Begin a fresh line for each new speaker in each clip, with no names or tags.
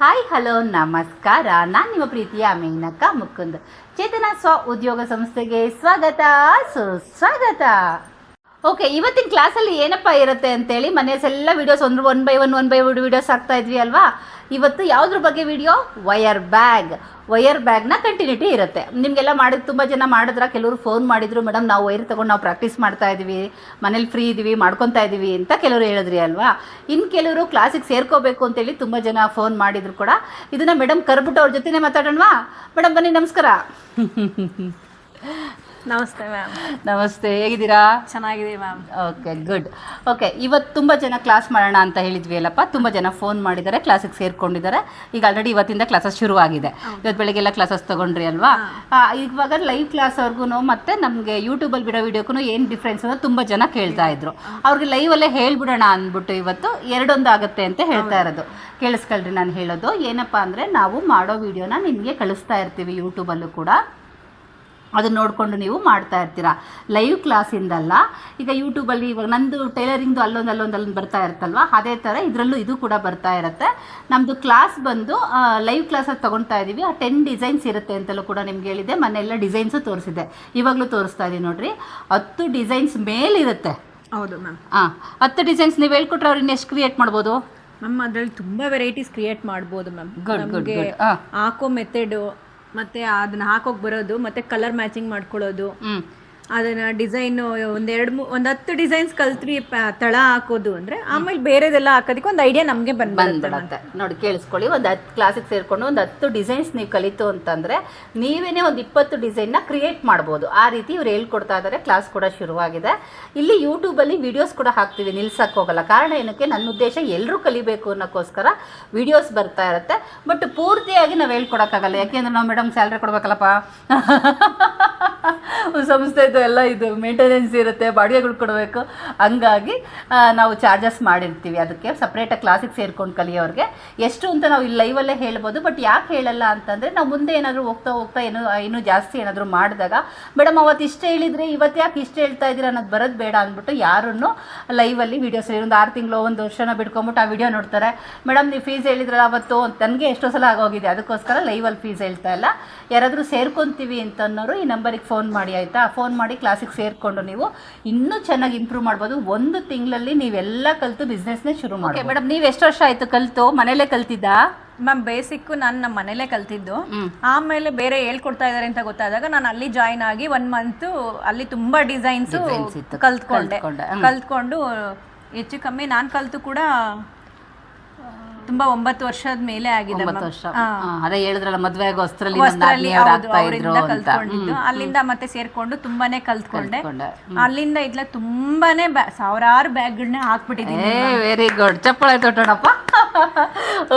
Hi hello ನಮಸ್ಕಾರ. ನಾನು ನಿಮ್ಮ ಪ್ರೀತಿಯ ಮೇನಕ್ಕ ಮುಕುಂದ್. ಚೇತನ ಸ್ವ ಉದ್ಯೋಗ ಸಂಸ್ಥೆಗೆ ಸ್ವಾಗತ ಸುಸ್ವಾಗತ. ಓಕೆ ಇವತ್ತಿನ ಕ್ಲಾಸಲ್ಲಿ ಏನಪ್ಪ ಇರುತ್ತೆ ಅಂತೇಳಿ ಮನೆಯಲ್ಲೆಲ್ಲ ವೀಡಿಯೋಸ್ ಒಂದು one by one one by videos ಆಗ್ತಾ ಇದ್ವಿ ಅಲ್ವಾ? ಇವತ್ತು ಯಾವುದ್ರ ಬಗ್ಗೆ ವಿಡಿಯೋ ವಯರ್ ಬ್ಯಾಗ್ ವಯರ್ ಬ್ಯಾಗ್ನ ಕಂಟಿನ್ಯೂಟಿ ಇರುತ್ತೆ. ನಿಮಗೆಲ್ಲ ಮಾಡಿದ ತುಂಬ ಜನ ಮಾಡಿದ್ರ, ಕೆಲವರು ಫೋನ್ ಮಾಡಿದ್ರು ಮೇಡಮ್ ನಾವು ವೈರ್ ತೊಗೊಂಡು ನಾವು ಪ್ರಾಕ್ಟೀಸ್ ಮಾಡ್ತಾ ಇದ್ದೀವಿ ಮನೇಲಿ ಫ್ರೀ ಇದ್ದೀವಿ ಮಾಡ್ಕೊತಾ ಇದ್ದೀವಿ ಅಂತ ಕೆಲವರು ಹೇಳಿದ್ರಿ ಅಲ್ವಾ? ಇನ್ನು ಕೆಲವರು ಕ್ಲಾಸಿಗೆ ಸೇರ್ಕೋಬೇಕು ಅಂತೇಳಿ ತುಂಬ ಜನ ಫೋನ್ ಮಾಡಿದ್ರು ಕೂಡ. ಇದನ್ನ ಮೇಡಮ್ ಕರ್ಬಿಟ್ಟು ಅವ್ರ ಜೊತೆನೇ ಮಾತಾಡೋಣವಾ? ಮೇಡಮ್ ಬನ್ನಿ, ನಮಸ್ಕಾರ.
ನಮಸ್ತೆ ಮ್ಯಾಮ್
ನಮಸ್ತೆ ಹೇಗಿದ್ದೀರಾ?
ಚೆನ್ನಾಗಿದೆ ಮ್ಯಾಮ್
ಓಕೆ ಗುಡ್ ಓಕೆ ಇವತ್ತು ತುಂಬ ಜನ ಕ್ಲಾಸ್ ಮಾಡೋಣ ಅಂತ ಹೇಳಿದ್ವಿ ಅಲ್ಲಪ್ಪ. ತುಂಬ ಜನ ಫೋನ್ ಮಾಡಿದ್ದಾರೆ ಕ್ಲಾಸಿಗೆ ಸೇರ್ಕೊಂಡಿದ್ದಾರೆ. ಈಗ ಆಲ್ರೆಡಿ ಇವತ್ತಿಂದ ಕ್ಲಾಸಸ್ ಶುರುವಾಗಿದೆ. ಇವತ್ತು ಬೆಳಗ್ಗೆಲ್ಲ ಕ್ಲಾಸಸ್ ತೊಗೊಂಡ್ರಿ ಅಲ್ವಾ? ಆ, ಇವಾಗ ಲೈವ್ ಕ್ಲಾಸ್ವರೆಗೂ ಮತ್ತೆ ನಮಗೆ ಯೂಟ್ಯೂಬಲ್ಲಿ ಬಿಡೋ ವಿಡಿಯೋಕ್ಕೂ ಏನು ಡಿಫ್ರೆನ್ಸ್ ಅಂತ ತುಂಬ ಜನ ಕೇಳ್ತಾ ಇದ್ರು. ಅವ್ರಿಗೆ ಲೈವಲ್ಲೇ ಹೇಳ್ಬಿಡೋಣ ಅಂದ್ಬಿಟ್ಟು ಇವತ್ತು ಎರಡೊಂದು ಆಗುತ್ತೆ ಅಂತ ಹೇಳ್ತಾ ಇರೋದು. ಕೇಳಿಸ್ಕೊಳ್ರಿ ನಾನು ಹೇಳೋದು. ಏನಪ್ಪ ಅಂದರೆ ನಾವು ಮಾಡೋ ವಿಡಿಯೋನ ನಿಮಗೆ ಕಳಿಸ್ತಾ ಇರ್ತೀವಿ ಯೂಟ್ಯೂಬಲ್ಲೂ ಕೂಡ. ಅದನ್ನ ನೋಡಿಕೊಂಡು ನೀವು ಮಾಡ್ತಾ ಇರ್ತೀರಾ. ಲೈವ್ ಕ್ಲಾಸಿಂದಲ್ಲ ಈಗ ಯೂಟ್ಯೂಬಲ್ಲಿ ಇವಾಗ ನಂದು ಟೈಲರಿಂಗ್ದು ಅಲ್ಲೊಂದು ಅಲ್ಲೊಂದು ಅಲ್ಲೊಂದು ಬರ್ತಾ ಇರುತ್ತಲ್ವ ಅದೇ ಥರ ಇದರಲ್ಲೂ ಇದು ಕೂಡ ಬರ್ತಾ ಇರುತ್ತೆ. ನಮ್ಮದು ಕ್ಲಾಸ್ ಬಂದು ಲೈವ್ ಕ್ಲಾಸಲ್ಲಿ ತೊಗೊಳ್ತಾ ಇದ್ದೀವಿ ಆ ಟೆನ್ ಡಿಸೈನ್ಸ್ ಇರುತ್ತೆ ಅಂತಲೂ ಕೂಡ ನಿಮ್ಗೆ ಹೇಳಿದೆ ಮನೆಯೆಲ್ಲ ಡಿಸೈನ್ಸು ತೋರಿಸಿದೆ ಇವಾಗಲೂ ತೋರಿಸ್ತಾ ಇದ್ದೀನಿ ನೋಡಿರಿ. ಹತ್ತು ಡಿಸೈನ್ಸ್ ಮೇಲಿರುತ್ತೆ.
ಹೌದು ಮ್ಯಾಮ್
ಹಾಂ ಹತ್ತು ಡಿಸೈನ್ಸ್ ನೀವು ಹೇಳ್ಕೊಟ್ರೆ ಅವ್ರು ಇನ್ನೆಷ್ಟು ಕ್ರಿಯೇಟ್ ಮಾಡ್ಬೋದು?
ಮ್ಯಾಮ್ ಅದರಲ್ಲಿ ತುಂಬ ವೆರೈಟೀಸ್ ಕ್ರಿಯೇಟ್ ಮಾಡ್ಬೋದು ಮ್ಯಾಮ್
ಗುಡ್ ಗುಡ್
ಹಾಕೋ ಮೆಥಡು ಮತ್ತೆ ಅದನ್ನ ಹಾಕೋಕ್ ಬರೋದು ಮತ್ತೆ ಕಲರ್ ಮ್ಯಾಚಿಂಗ್ ಮಾಡ್ಕೊಳ್ಳೋದು. ಅದನ್ನ ಡಿಸೈನ್ ಒಂದೆರಡು ಮೂ ಒಂದು ಹತ್ತು ಡಿಸೈನ್ಸ್ ಕಲ್ತ್ರಿ ಪ- ತಳ ಹಾಕೋದು ಅಂದ್ರೆ ಆಮೇಲೆ ಬೇರೆದೆಲ್ಲ ಹಾಕೋದಕ್ಕೆ ಒಂದು ಐಡಿಯಾ ನಮಗೆ ಬಂದ್
ಬಂದ್ಬಿಡುತ್ತೆ. ನೋಡಿ ಕೇಳಿಸ್ಕೊಳ್ಳಿ. ಒಂದು ಹತ್ತು ಕ್ಲಾಸಿಗೆ ಸೇರಿಕೊಂಡು ಒಂದು ಹತ್ತು ಡಿಸೈನ್ಸ್ ನೀವು ಕಲಿತು ಅಂತಂದರೆ ನೀವೇನೇ ಒಂದು ಇಪ್ಪತ್ತು ಡಿಸೈನ್ನ ಕ್ರಿಯೇಟ್ ಮಾಡ್ಬೋದು. ಆ ರೀತಿ ಇವ್ರು ಹೇಳ್ಕೊಡ್ತಾ ಇದ್ದಾರೆ ಕ್ಲಾಸ್ ಕೂಡ ಶುರುವಾಗಿದೆ. ಇಲ್ಲಿ ಯೂಟ್ಯೂಬಲ್ಲಿ ವಿಡಿಯೋಸ್ ಕೂಡ ಹಾಕ್ತೀವಿ. ನಿಲ್ಸಕ್ಕೆ ಹೋಗಲ್ಲ. ಕಾರಣ ಏನಕ್ಕೆ? ನನ್ನ ಉದ್ದೇಶ ಎಲ್ಲರೂ ಕಲಿಬೇಕು ಅನ್ನೋಕ್ಕೋಸ್ಕರ ವಿಡಿಯೋಸ್ ಬರ್ತಾ ಇರುತ್ತೆ. ಬಟ್ ಪೂರ್ತಿಯಾಗಿ ನಾವು ಹೇಳ್ಕೊಡೋಕ್ಕಾಗಲ್ಲ. ಯಾಕೆಂದ್ರೆ ನಾವು ಮೇಡಮ್ ಸ್ಯಾಲ್ರಿ ಕೊಡ್ಬೇಕಲ್ಲಪ್ಪ. ಸಂಸ್ಥೆದು ಎಲ್ಲ ಇದು ಮೇಂಟೆನೆನ್ಸ್ ಇರುತ್ತೆ, ಬಾಡಿಗೆಗಳು ಕೊಡಬೇಕು. ಹಂಗಾಗಿ ನಾವು ಚಾರ್ಜಸ್ ಮಾಡಿರ್ತೀವಿ. ಅದಕ್ಕೆ ಸಪ್ರೇಟಾಗಿ ಕ್ಲಾಸಿಗೆ ಸೇರ್ಕೊಂಡು ಕಲಿಯೋರಿಗೆ. ಎಷ್ಟು ಅಂತ ನಾವು ಇಲ್ಲಿ ಲೈವಲ್ಲೇ ಹೇಳ್ಬೋದು ಬಟ್ ಯಾಕೆ ಹೇಳಲ್ಲ ಅಂತಂದರೆ ನಾವು ಮುಂದೆ ಏನಾದರೂ ಹೋಗ್ತಾ ಹೋಗ್ತಾ ಏನೋ, ಇನ್ನೂ ಜಾಸ್ತಿ ಏನಾದರೂ ಮಾಡಿದಾಗ, ಮೇಡಮ್, ಅವತ್ತು ಇಷ್ಟು ಹೇಳಿದರೆ ಇವತ್ತು ಯಾಕೆ ಇಷ್ಟು ಹೇಳ್ತಾ ಇದ್ದೀರಾ? ಅನ್ನೋದು ಬರೋದು ಬೇಡ ಅಂದ್ಬಿಟ್ಟು ಯಾರನ್ನು ಲೈವಲ್ಲಿ ವೀಡಿಯೋಸ್ ಒಂದು ಆರು ತಿಂಗಳು, ಒಂದು ವರ್ಷನ ಬಿಟ್ಕೊಂಬಿಟ್ಟು ಆ ವಿಡಿಯೋ ನೋಡ್ತಾರೆ. ಮೇಡಮ್, ನೀವು ಫೀಸ್ ಹೇಳಿದ್ರಲ್ಲ ಅವತ್ತು ನನಗೆ ಎಷ್ಟೋ ಸಲ ಆಗೋಗಿದೆ, ಅದಕ್ಕೋಸ್ಕರ ಲೈವಲ್ಲಿ ಫೀಸ್ ಹೇಳ್ತಾ ಇಲ್ಲ. ಯಾರಾದರೂ ಸೇರ್ಕೊತೀವಿ ಅಂತ ಅನ್ನೋರು ಈ ನಂಬರಿಗೆ ಫೋನ್ ಮಾಡಿ ಆಯಿತಾ? ಫೋನ್ ಮಾಡಿ ಕ್ಲಾಸಿಗೆ ಸೇರಿಕೊಂಡು ನೀವು ಇನ್ನೂ ಚೆನ್ನಾಗಿ ಇಂಪ್ರೂವ್ ಮಾಡ್ಬೋದು. ಒಂದು ತಿಂಗಳಲ್ಲಿ ನೀವೆಲ್ಲ ಕಲಿತು ಬಿಸ್ನೆಸ್ನೇ ಶುರು ಮಾಡಿ ಮೇಡಮ್ ನೀವು ಎಷ್ಟು ವರ್ಷ ಆಯಿತು ಕಲಿತು? ಮನೇಲೇ ಕಲ್ತಿದ್ದಾ?
ಮ್ಯಾಮ್ ಬೇಸಿಕ್ ನಾನು ನಮ್ಮ ಮನೇಲೇ ಕಲ್ತಿದ್ದು. ಆಮೇಲೆ ಬೇರೆ ಹೇಳ್ಕೊಡ್ತಾ ಇದ್ದಾರೆ ಅಂತ ಗೊತ್ತಾದಾಗ ನಾನು ಅಲ್ಲಿ ಜಾಯಿನ್ ಆಗಿ ಒನ್ ಮಂತ್ ಅಲ್ಲಿ ತುಂಬಾ ಡಿಸೈನ್ಸ್ ಕಲ್ತ್ಕೊಂಡೆ,
ಕಲ್ತ್ಕೊಂಡು
ಹೆಚ್ಚು ಕಮ್ಮಿ ನಾನು ಕಲಿತು ಕೂಡ ತುಂಬಾ ಒಂಬತ್ತು ವರ್ಷದ ಮೇಲೆ ಆಗಿದೆ
ಒಂಬತ್ತು. ವರ್ಷ. ಅದೇ ಹೇಳಿದ್ರಲ್ಲ ಮದ್ವೆ ವಸ್ತ್ರಲ್ಲಿ
ವಸ್ತ್ರಲ್ಲಿ
ಅವ್ರು
ಹೌದು,
ಆಗ್ತಾ ಇದ್ರು
ಅವರಿಂದ
ಅಂತ.
ಕಲ್ತ್ಕೊಂಡಿದ್ದು. ಅಲ್ಲಿಂದ ಮತ್ತೆ ಸೇರ್ಕೊಂಡು ತುಂಬಾನೇ ಕಲ್ತ್ಕೊಂಡೆ.
ಕಲ್ತ್ಕೊಂಡೆ.
ಅಲ್ಲಿಂದ ಇದ್ಲ ತುಂಬಾನೇ ಬ್ಯಾ- ಸಾವಿರಾರು ಬ್ಯಾಗ್ಗಳನ್ನ ಹಾಕ್ಬಿಟ್ಟಿದ್ದೀನಿ
ಏ ವೆರಿ ಗುಡ್ ಚಪ್ಪಳ ತೊಟ್ಟಣಪ್ಪ.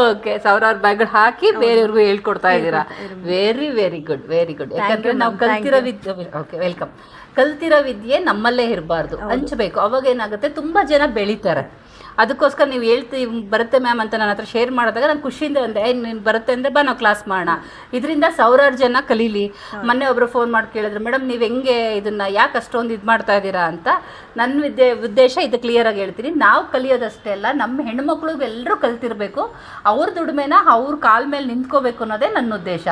ಓಕೆ ಸಾವಿರಾರು ಬ್ಯಾಗ್ ಹಾಕಿ ಬೇರೆಯವ್ರಿಗೂ ಹೇಳ್ಕೊಡ್ತಾ ಇದ್ದೀರಾ? Very very good very good ಯಾಕಂದ್ರೆ ನಾವು ಕಲ್ತಿರೋ ವಿದ್ಯೆ ಓಕೆ ವೆಲ್ಕಮ್ ಕಲ್ತಿರೋ ವಿದ್ಯೆ ನಮ್ಮಲ್ಲೇ ಇರಬಾರ್ದು. ಹಂಚಬೇಕು. ಅವಾಗ ಏನಾಗುತ್ತೆ ತುಂಬಾ ಜನ ಬೆಳಿತಾರೆ. ಅದಕ್ಕೋಸ್ಕರ ನೀವು ಹೇಳ್ತೀವಿ ಬರುತ್ತೆ ಮ್ಯಾಮ್ ಅಂತ ನನ್ನ ಹತ್ರ ಶೇರ್ ಮಾಡಿದಾಗ ನಾನು ಖುಷಿಯಿಂದ ಅಂದೆ ನೀನು ಬರುತ್ತೆ ಅಂದರೆ ಬಾ ನಾವು ಕ್ಲಾಸ್ ಮಾಡೋಣ. ಇದರಿಂದ ಸಾವಿರಾರು ಜನ ಕಲೀಲಿ. ಮೊನ್ನೆ ಒಬ್ಬರು ಫೋನ್ ಮಾಡಿ ಕೇಳಿದ್ರು ಮೇಡಮ್ ನೀವು ಹೆಂಗೆ ಇದನ್ನು ಯಾಕೆ ಅಷ್ಟೊಂದು ಇದು ಮಾಡ್ತಾ ಇದ್ದೀರಾ ಅಂತ? ನನ್ನ ವಿದ್ಯೆ ಉದ್ದೇಶ ಇದು ಕ್ಲಿಯರಾಗಿ ಹೇಳ್ತೀನಿ. ನಾವು ಕಲಿಯೋದಷ್ಟೇ ಅಲ್ಲ ನಮ್ಮ ಹೆಣ್ಮಕ್ಳಿಗೆ ಎಲ್ಲರೂ ಕಲ್ತಿರ್ಬೇಕು. ಅವ್ರ ದುಡಿಮೆನ ಅವ್ರ ಕಾಲ ಮೇಲೆ ನಿಂತ್ಕೋಬೇಕು ಅನ್ನೋದೇ ನನ್ನ ಉದ್ದೇಶ.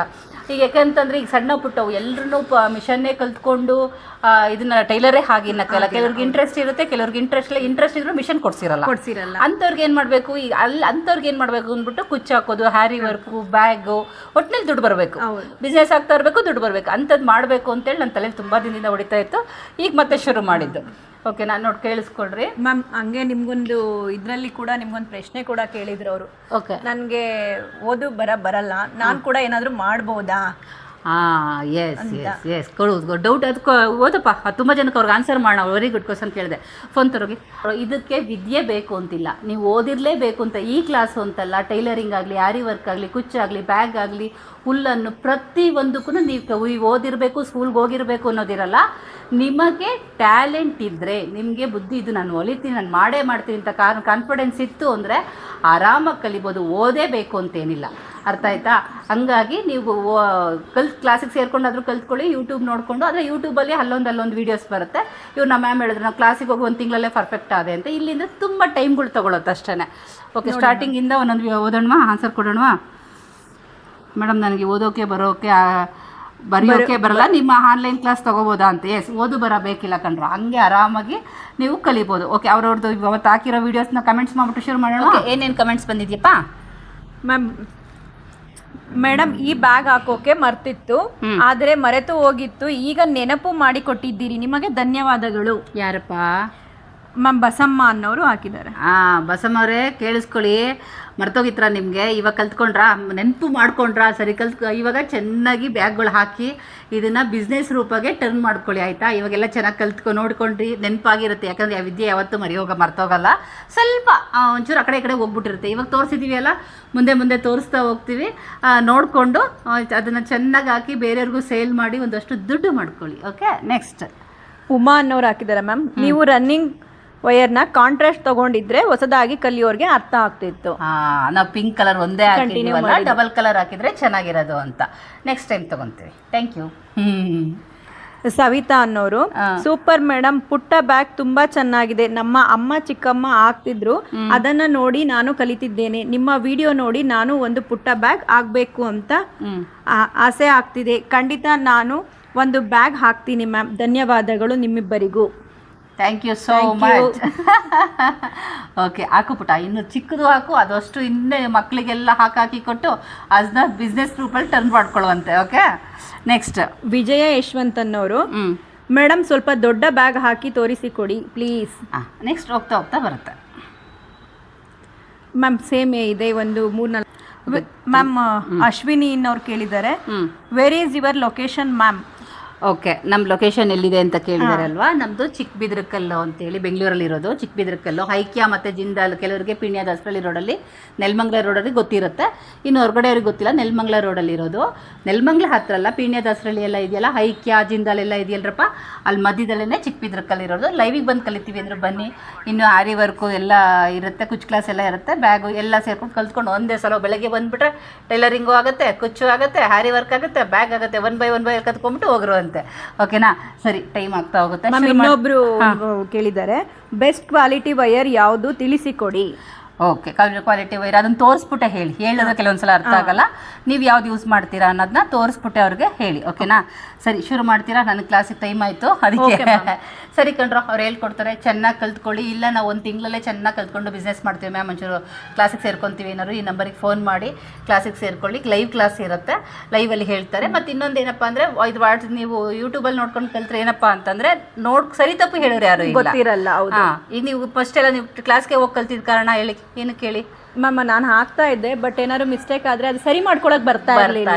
ಈಗ ಯಾಕಂತಂದ್ರೆ ಈಗ ಸಣ್ಣ ಪುಟ್ಟವು ಎಲ್ಲರೂ ಪ ಮಿಷನ್ನೇ ಕಲ್ತ್ಕೊಂಡು ಇದನ್ನ ಟೈಲರೇ ಹಾಗಿನ್ನ ಕೆಲ ಕೆಲವ್ರಿಗೆ ಇಂಟ್ರೆಸ್ಟ್ ಇರುತ್ತೆ ಕೆಲವ್ರಿಗೆ ಇಂಟ್ರೆಸ್ಟ್ ಇಲ್ಲ. ಇಂಟ್ರೆಸ್ಟ್ ಇದ್ರು ಮಿಷನ್ ಕೊಡ್ಸಿರಲ್ಲ.
ಕೊಡ್ಸಿರಲ್ಲ.
ಅಂಥವ್ರಿಗೆ ಏನು ಮಾಡಬೇಕು? ಈಗ ಅಲ್ಲಿ ಅಂಥವ್ರಿಗೆ ಏನು ಮಾಡಬೇಕು ಅಂದ್ಬಿಟ್ಟು ಕುಚ್ಚು ಹಾಕೋದು ಹ್ಯಾರಿ ವರ್ಕು ಬ್ಯಾಗು ಒಟ್ಟಿನಲ್ಲಿ ದುಡ್ಡು ಬರಬೇಕು. ಬಿಸ್ನೆಸ್ ಆಗ್ತಾ ಇರಬೇಕು ದುಡ್ಡು ಬರಬೇಕು. ಅಂಥದ್ದು ಮಾಡಬೇಕು ಅಂತೇಳಿ ನನ್ನ ತಲೆಯಲ್ಲಿ ತುಂಬ ದಿನದಿಂದ ಹೊಡಿತಾ ಇತ್ತು. ಈಗ ಮತ್ತೆ ಶುರು ಮಾಡಿದ್ದು. ಓಕೆ ನಾನು ನೋಡಿ ಕೇಳಿಸ್ಕೊಳ್ರಿ.
ಮ್ಯಾಮ್ ಹಂಗೆ ನಿಮ್ಗೊಂದು ಇದರಲ್ಲಿ ಕೂಡ ನಿಮ್ಗೊಂದು ಪ್ರಶ್ನೆ ಕೂಡ ಕೇಳಿದ್ರು ಅವರು.
ಓಕೆ
ನನಗೆ ಓದು ಬರ ಬರಲ್ಲ. ನಾನು ಕೂಡ ಏನಾದರೂ ಮಾಡ್ಬೋದಾ?
ಹಾಂ ಎಸ್ ಎಸ್ ಎಸ್ ಕೊಡುವುದು ಡೌಟ್ ಅದಕ್ಕೆ ಓದಪ್ಪ ತುಂಬ ಜನಕ್ಕೆ ಅವ್ರಿಗೆ ಆನ್ಸರ್ ಮಾಡೋಣ ವೆರಿ ಗುಡ್ ಕ್ವಶನ್ ಕೇಳಿದೆ. ಫೋನ್ ತರೋಗಿ ಇದಕ್ಕೆ ವಿದ್ಯೆ ಬೇಕು ಅಂತಿಲ್ಲ. ನೀವು ಓದಿರಲೇಬೇಕು ಅಂತ. ಈ ಕ್ಲಾಸ್ ಅಂತಲ್ಲ ಟೈಲರಿಂಗ್ ಆಗಲಿ ಆರಿ ವರ್ಕ್ ಆಗಲಿ ಕುಚ್ಚಾಗಲಿ ಬ್ಯಾಗ್ ಆಗಲಿ ಹುಲ್ಲನ್ನು ಪ್ರತಿ ಒಂದಕ್ಕೂ ನೀವು ಓದಿರಬೇಕು ಸ್ಕೂಲ್ಗೆ ಹೋಗಿರಬೇಕು ಅನ್ನೋದಿರಲ್ಲ. ನಿಮಗೆ ಟ್ಯಾಲೆಂಟ್ ಇದ್ದರೆ ನಿಮಗೆ ಬುದ್ಧಿ ಇದು ನಾನು ಹೊಲಿತೀನಿ ನಾನು ಮಾಡೇ ಮಾಡ್ತೀನಿ ಅಂತ ಕಾನ್ ಕಾನ್ಫಿಡೆನ್ಸ್ ಇತ್ತು ಅಂದರೆ ಆರಾಮಾಗಿ ಕಲಿಬೋದು. ಓದೇಬೇಕು ಅಂತೇನಿಲ್ಲ ಅರ್ಥ ಆಯ್ತಾ? ಹಂಗಾಗಿ ನೀವು ಕಲ್ತ್ ಕ್ಲಾಸಿಗೆ ಸೇರ್ಕೊಂಡಾದ್ರೂ ಕಲ್ತ್ಕೊಳ್ಳಿ ಯೂಟ್ಯೂಬ್ ನೋಡಿಕೊಂಡು ಆದರೆ ಯೂಟ್ಯೂಬಲ್ಲಿ ಅಲ್ಲೊಂದು ಅಲ್ಲೊಂದು ವೀಡಿಯೋಸ್ ಬರುತ್ತೆ. ಇವ್ರು ನಮ್ಮ ಮ್ಯಾಮ್ ಹೇಳಿದ್ರು ನಾವು ಕ್ಲಾಸಿಗೆ ಹೋಗಿ ಒಂದು ತಿಂಗಳಲ್ಲೇ ಪರ್ಫೆಕ್ಟ್ ಆದೆ ಅಂತ. ಇಲ್ಲಿಂದ ತುಂಬ ಟೈಮ್ಗಳು ತೊಗೊಳುತ್ತೆ ಅಷ್ಟೇ ಓಕೆ ಸ್ಟಾರ್ಟಿಂಗಿಂದ ಒಂದೊಂದು ಓದೋಣ ಆನ್ಸರ್ ಕೊಡೋಣ ಮೇಡಮ್ ನನಗೆ ಓದೋಕೆ ಬರೋಕೆ ಆ, ಬರೆಯೋಕೆ ಬರಲ್ಲ. ನಿಮ್ಮ ಆನ್ಲೈನ್ ಕ್ಲಾಸ್ ತಗೋಬೋದಾ ಅಂತ? ಎಸ್ ಓದು ಬರಬೇಕಿಲ್ಲ ಕಣ್ರು. ಹಂಗೆ ಆರಾಮಾಗಿ ನೀವು ಕಲಿಬೋದು. ಓಕೆ ಅವ್ರವ್ರದ್ದು ಇವತ್ತು ಹಾಕಿರೋ ವೀಡಿಯೋಸ್ನ ಕಮೆಂಟ್ಸ್ ಮಾಡ್ಬಿಟ್ಟು ಶುರು ಮಾಡೋಣ. ಏನೇನು ಕಮೆಂಟ್ಸ್ ಬಂದಿದ್ಯಪ್ಪ?
ಮ್ಯಾಮ್ ಮೇಡಮ್ ಈ ಬ್ಯಾಗ್ ಹಾಕೋಕೆ ಮರ್ತಿತ್ತು. ಆದ್ರೆ ಮರೆತು ಹೋಗಿತ್ತು. ಈಗ ನೆನಪು ಮಾಡಿ ಕೊಟ್ಟಿದ್ದೀರಿ. ನಿಮಗೆ ಧನ್ಯವಾದಗಳು.
ಯಾರಪ್ಪ?
ಮ್ಯಾಮ್ ಬಸಮ್ಮ ಅನ್ನೋರು ಹಾಕಿದ್ದಾರೆ.
ಹಾಂ ಕೇಳಿಸ್ಕೊಳಿ ಕೇಳಿಸ್ಕೊಳ್ಳಿ. ಮರ್ತೋಗಿತ್ರ ನಿಮಗೆ? ಇವಾಗ ಕಲ್ತ್ಕೊಂಡ್ರಾ? ನೆನಪು ಮಾಡ್ಕೊಂಡ್ರಾ? ಸರಿ ಕಲ್ತ್ ಇವಾಗ ಚೆನ್ನಾಗಿ ಬ್ಯಾಗ್ಗಳು ಹಾಕಿ ಇದನ್ನ ಬಿಸ್ನೆಸ್ ರೂಪಾಗೆ ಟರ್ನ್ ಮಾಡ್ಕೊಳ್ಳಿ ಆಯ್ತಾ? ಇವಾಗೆಲ್ಲ ಚೆನ್ನಾಗಿ ಕಲ್ತ್ಕೊ ನೋಡ್ಕೊಂಡ್ರಿ. ನೆನಪಾಗಿರುತ್ತೆ. ಯಾಕಂದ್ರೆ ಆ ವಿದ್ಯೆ ಯಾವತ್ತೂ ಮರೆಯೋಗ ಮರ್ತೋಗಲ್ಲ. ಸ್ವಲ್ಪ ಒಂಚೂರು ಆ ಕಡೆ ಈ ಕಡೆ ಹೋಗ್ಬಿಟ್ಟಿರುತ್ತೆ. ಇವಾಗ ತೋರಿಸಿದ್ದೀವಿ ಅಲ್ಲ ಮುಂದೆ ಮುಂದೆ ತೋರಿಸ್ತಾ ಹೋಗ್ತೀವಿ. ನೋಡ್ಕೊಂಡು ನೋಡಿಕೊಂಡು ಅದನ್ನು ಚೆನ್ನಾಗಿ ಹಾಕಿ ಬೇರೆಯವ್ರಿಗೂ ಸೇಲ್ ಮಾಡಿ ಒಂದಷ್ಟು ದುಡ್ಡು ಮಾಡ್ಕೊಳ್ಳಿ. ಓಕೆ? ನೆಕ್ಸ್ಟ್
ಉಮಾ ಅನ್ನೋರು ಹಾಕಿದ್ದಾರೆ ಮ್ಯಾಮ್. ನೀವು ರನ್ನಿಂಗ್ ವಯರ್ನ ಕಾಂಟ್ರಾಸ್ಟ್ ತಗೊಂಡಿದ್ರೆ ಹೊಸದಾಗಿ ಕಲಿಯೋರ್ಗೆ ಅರ್ಥ ಆಗ್ತಿತ್ತು.
ನಾವು ಪಿಂಕ್ ಕಲರ್ ಒಂದೇ ಹಾಕಿದ್ದೀವಲ್ಲ ಡಬಲ್ ಕಲರ್ ಹಾಕಿದ್ರೆ ಚೆನ್ನಾಗಿರೋದು ಅಂತ. ನೆಕ್ಸ್ಟ್ ಟೈಮ್ ತಗೊಂತೀವಿ. ಥ್ಯಾಂಕ್ ಯು
ಸವಿತಾ ಅನ್ನೋರು ಸೂಪರ್ ಮೇಡಮ್ ಪುಟ್ಟ ಬ್ಯಾಗ್ ತುಂಬಾ ಚೆನ್ನಾಗಿದೆ. ನಮ್ಮ ಅಮ್ಮ ಚಿಕ್ಕಮ್ಮ ಆಗ್ತಿದ್ರು ಅದನ್ನ ನೋಡಿ ನಾನು ಕಲಿತಿದ್ದೇನೆ. ನಿಮ್ಮ ವಿಡಿಯೋ ನೋಡಿ ನಾನು ಒಂದು ಪುಟ್ಟ ಬ್ಯಾಗ್ ಆಗ್ಬೇಕು ಅಂತ ಆಸೆ ಆಗ್ತಿದೆ. ಖಂಡಿತ ನಾನು ಒಂದು ಬ್ಯಾಗ್ ಹಾಕ್ತೀನಿ ಮ್ಯಾಮ್. ಧನ್ಯವಾದಗಳು ನಿಮ್ಮಿಬ್ಬರಿಗೂ.
Thank you so much okay ಹಾಕು ಪುಟ ಇನ್ನು ಚಿಕ್ಕದು ಹಾಕು ಅದಷ್ಟು ಇನ್ನೇ ಮಕ್ಕಳಿಗೆಲ್ಲ ಹಾಕಿ ಕೊಟ್ಟು ಅದನ್ನ ಬಿಸ್ನೆಸ್ ರೂಪಲ್ಲಿ ಟರ್ನ್ ಮಾಡ್ಕೊಳ್ಳುವಂತೆ ಓಕೆ ನೆಕ್ಸ್ಟ್
ವಿಜಯ ಯಶವಂತ್ ಅನ್ನೋರು
ಹ್ಞೂ
ಮೇಡಮ್ ಸ್ವಲ್ಪ ದೊಡ್ಡ ಬ್ಯಾಗ್ ಹಾಕಿ ತೋರಿಸಿಕೊಡಿ ಪ್ಲೀಸ್
ಹಾಂ ನೆಕ್ಸ್ಟ್ ಹೋಗ್ತಾ ಹೋಗ್ತಾ ಬರುತ್ತೆ.
ಮ್ಯಾಮ್ ಸೇಮ್ ಇದೆ ಒಂದು ಮೂರ್ನಾಲ್ಕು ಮ್ಯಾಮ್ ಅಶ್ವಿನಿ ಅನ್ನೋರು ಕೇಳಿದ್ದಾರೆ where is your location ma'am
okay ನಮ್ಮ ಲೊಕೇಶನ್ ಎಲ್ಲಿದೆ ಅಂತ ಕೇಳಿದಾರಲ್ವಾ? ನಮ್ಮದು ಚಿಕ್ಕಬಿದ್ರಕಲ್ಲು ಅಂತೇಳಿ ಬೆಂಗಳೂರಲ್ಲಿ ಇರೋದು ಚಿಕ್ಕಬಿದ್ರಕಲ್ಲು. ಹೈಕ್ಯ ಮತ್ತು ಜಿಂದಾಲ್ ಕೆಲವರಿಗೆ ಪಿಣ್ಯ ದಾಸರಳ್ಳಿ ರೋಡಲ್ಲಿ ನೆಲಮಂಗ್ಲ ರೋಡಲ್ಲಿ ಗೊತ್ತಿರುತ್ತೆ. ಇನ್ನು ಹೊರಗಡೆ ಅವ್ರಿಗೆ ಗೊತ್ತಿಲ್ಲ ನೆಲಮಂಗ್ಲ ರೋಡಲ್ಲಿ ಇರೋದು. ನೆಲಮಂಗ್ಲ ಹತ್ರ ಅಲ್ಲ ಪಿಣ್ಯ ದಾಸರಳ್ಳಿ ಎಲ್ಲ ಇದೆಯಲ್ಲ? ಹೈಕ್ಯ ಜಿಂದಾಲ್ ಎಲ್ಲ ಇದೆಯಲ್ರಪ್ಪ ಅಲ್ಲಿ ಮಧ್ಯದಲ್ಲೇ ಚಿಕ್ಕಬಿದ್ರಕಲ್ಲಿ ಇರೋದು. ಲೈವಿಗೆ ಬಂದು ಕಲಿತೀವಿ ಅಂದ್ರೆ ಬನ್ನಿ. ಇನ್ನು ಆರಿ ವರ್ಕು ಎಲ್ಲ ಇರುತ್ತೆ ಕುಚ್ ಕ್ಲಾಸ್ ಎಲ್ಲ ಇರುತ್ತೆ. ಬ್ಯಾಗು ಎಲ್ಲ ಸೇರ್ಕೊಂಡು ಕಲ್ತ್ಕೊಂಡು ಒಂದೇ ಸಲ ಬೆಳಗ್ಗೆ ಬಂದುಬಿಟ್ರೆ ಟೈಲರಿಂಗು ಆಗುತ್ತೆ ಕುಚ್ಚು ಆಗುತ್ತೆ ಹಾರಿ ವರ್ಕ್ ಆಗುತ್ತೆ ಬ್ಯಾಗ್ ಆಗುತ್ತೆ. ಒನ್ ಬೈ ಒನ್ ಬೈ ಕತ್ಕೊಂಡ್ಬಿಟ್ಟು ಹೋಗ್ರು ಅಂತೆ. ಓಕೆನಾ ಸರಿ ಟೈಮ್ ಆಗ್ತಾ ಹೋಗುತ್ತೆ.
ಇನ್ನೊಬ್ರು ಕೇಳಿದ್ದಾರೆ ಬೆಸ್ಟ್ ಕ್ವಾಲಿಟಿ ವಯರ್ ಯಾವುದು ತಿಳಿಸಿಕೊಡಿ
ಓಕೆ ಕ್ವಾಲಿಟಿ ವೈರ್ ಅದನ್ನ ತೋರಿಸ್ಬಿಟ್ಟೆ ಹೇಳಿ. ಹೇಳಿದ್ರೆ ಕೆಲವೊಂದ್ಸಲ ಅರ್ಥ ಆಗಲ್ಲ. ನೀವು ಯಾವ್ದು ಯೂಸ್ ಮಾಡ್ತೀರಾ ಅನ್ನೋದನ್ನ ತೋರಿಸ್ಬಿಟ್ಟೆ ಅವ್ರಿಗೆ ಹೇಳಿ ಓಕೆನಾ ಸರಿ ಶುರು ಮಾಡ್ತೀರಾ? ನನ್ನ ಕ್ಲಾಸಿಗೆ ಟೈಮ್ ಆಯಿತು. ಅದಕ್ಕೆ ಸರಿ ಕಣ್ರೋ ಅವ್ರು ಹೇಳ್ಕೊಡ್ತಾರೆ ಚೆನ್ನಾಗಿ ಕಲ್ತ್ಕೊಳ್ಳಿ. ಇಲ್ಲ ನಾವು ಒಂದು ತಿಂಗಳಲ್ಲೇ ಚೆನ್ನಾಗಿ ಕಲ್ತ್ಕೊಂಡು ಬಿಸ್ನೆಸ್ ಮಾಡ್ತೀವಿ ಮ್ಯಾಮ್ ಒಂಚೂರು ಕ್ಲಾಸಿಗೆ ಸೇರ್ಕೊತೀವಿ ಏನಾದ್ರು ಈ ನಂಬರಿಗೆ ಫೋನ್ ಮಾಡಿ ಕ್ಲಾಸಿಗೆ ಸೇರ್ಕೊಳ್ಳಿ. ಲೈವ್ ಕ್ಲಾಸ್ ಇರುತ್ತೆ. ಲೈವಲ್ಲಿ ಹೇಳ್ತಾರೆ. ಮತ್ತು ಇನ್ನೊಂದು ಏನಪ್ಪ ಅಂದರೆ ಇದು ವಾಟ್ಸ್ ನೀವು ಯೂಟ್ಯೂಬಲ್ಲಿ ನೋಡ್ಕೊಂಡು ಕಲ್ತ್ರೆ ಏನಪ್ಪ ಅಂತಂದರೆ ನೋಡ್ ಸರಿ ತಪ್ಪು ಹೇಳೋರು ಯಾರು
ಗೊತ್ತಿರಲ್ಲ ಹೌದು.
ಈಗ ನೀವು ಫಸ್ಟ್ ಎಲ್ಲ ನೀವು ಕ್ಲಾಸ್ಗೆ ಹೋಗಿ ಕಲ್ತಿದ್ದ ಕಾರಣ ಹೇಳಿ. ಏನು ಕೇಳಿ?
ಮ್ಯಾಮ್ ನಾನು ಹಾಕ್ತಾ ಇದ್ದೆ ಬಟ್ ಏನಾದ್ರು ಮಿಸ್ಟೇಕ್ ಆದ್ರೆ ಅದು ಸರಿ ಮಾಡ್ಕೊಳಕ್ ಬರ್ತಾ ಇರ್ಲಿಲ್ಲ.